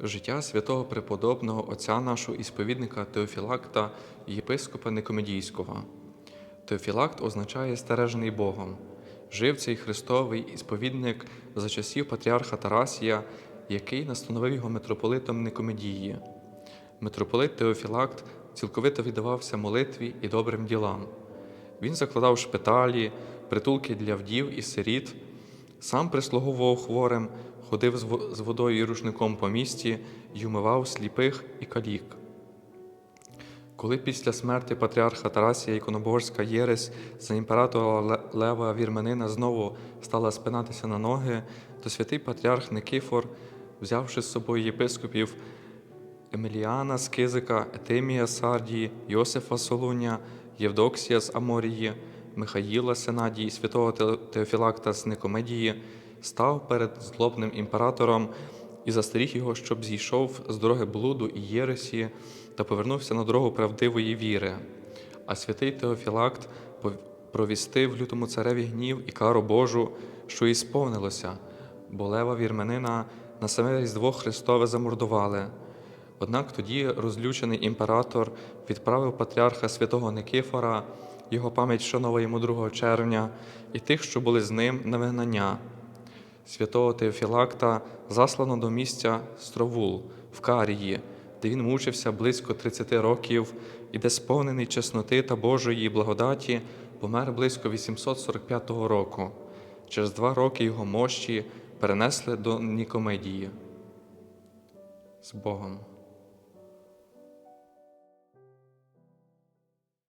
Життя святого преподобного отця нашого ісповідника Теофілакта єпископа Никомедійського. Теофілакт означає стережений Богом. Жив цей Христовий ісповідник за часів патріарха Тарасія, який настановив його митрополитом Никомедії. Митрополит Теофілакт цілковито віддавався молитві і добрим ділам. Він закладав шпиталі, притулки для вдів і сиріт, сам прислуговував хворим, ходив з водою і рушником по місті й умивав сліпих і калік. Коли після смерті патріарха Тарасія Іконоборська Єресь за імператора Лева Вірменина знову стала спинатися на ноги, то святий патріарх Никифор, взявши з собою єпископів Еміліана з Кизика, Етимія Сардії, Йосифа Солуня, Євдоксія з Аморії, Михаїла Сенадії, святого Теофілакта з Никомедії, став перед злобним імператором і застеріг його, щоб зійшов з дороги блуду і єресі та повернувся на дорогу правдивої віри. А святий Теофілакт провістив лютому цареві гнів і кару Божу, що і сповнилося, бо лева вірменина на саме Різдво Христове замордували. Однак тоді розлючений імператор відправив патріарха святого Никифора, його пам'ять вшанова йому 2 червня, і тих, що були з ним на вигнання. Святого Теофілакта заслано до місця Стровул в Карії, де він мучився близько 30 років і де сповнений чесноти та Божої благодаті помер близько 845 року. Через два роки його мощі перенесли до Нікомедії. З Богом.